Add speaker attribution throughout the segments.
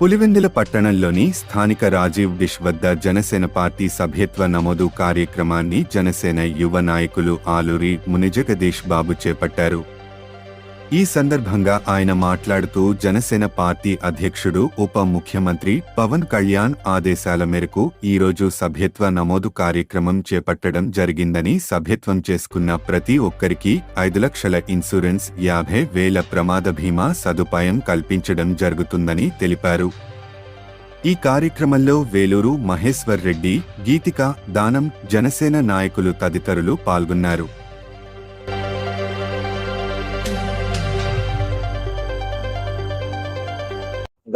Speaker 1: పులివెందుల పట్టణంలోని స్థానిక రాజీవ్ డిష్ వద్ద జనసేన పార్టీ సభ్యత్వ నమోదు కార్యక్రమాన్ని జనసేన యువ నాయకులు ఆలూరి మునిజగదీష్ బాబు చేపట్టారు. ఈ సందర్భంగా ఆయన మాట్లాడుతూ జనసేన పార్టీ అధ్యక్షుడు ఉప ముఖ్యమంత్రి పవన్ కళ్యాణ్ ఆదేశాల మేరకు ఈరోజు సభ్యత్వ నమోదు కార్యక్రమం చేపట్టడం జరిగిందని సభ్యత్వం చేసుకున్న ప్రతి ఒక్కరికి ఐదు లక్షల ఇన్సూరెన్స్ యాభై వేల ప్రమాద బీమా సదుపాయం కల్పించడం జరుగుతుందని తెలిపారు. ఈ కార్యక్రమంలో వేలూరు మహేశ్వర్ రెడ్డి గీతిక దానం జనసేన నాయకులు తదితరులు పాల్గొన్నారు.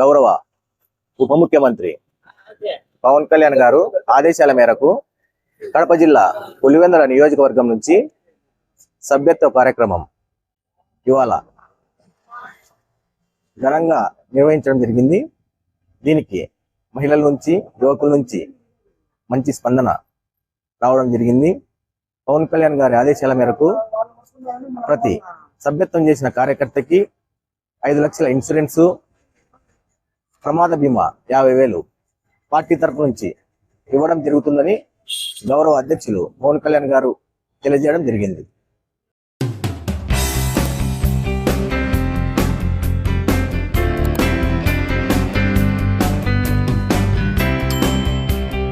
Speaker 2: గౌరవ ఉప ముఖ్యమంత్రి పవన్ కళ్యాణ్ గారు ఆదేశాల మేరకు కడప జిల్లా పులివెందుల నియోజకవర్గం నుంచి సభ్యత్వ కార్యక్రమం ఇవాళ ఘనంగా నిర్వహించడం జరిగింది. దీనికి మహిళల నుంచి యువకుల నుంచి మంచి స్పందన రావడం జరిగింది. పవన్ కళ్యాణ్ గారి ఆదేశాల మేరకు ప్రతి సభ్యత్వం చేసిన కార్యకర్తకి ఐదు లక్షల ఇన్సూరెన్సు ప్రమాద బీమా యాభై వేలు పార్టీ తరపు నుంచి ఇవ్వడం జరుగుతుందని గౌరవ అధ్యక్షులు పవన్ కళ్యాణ్ గారు తెలియజేయడం జరిగింది.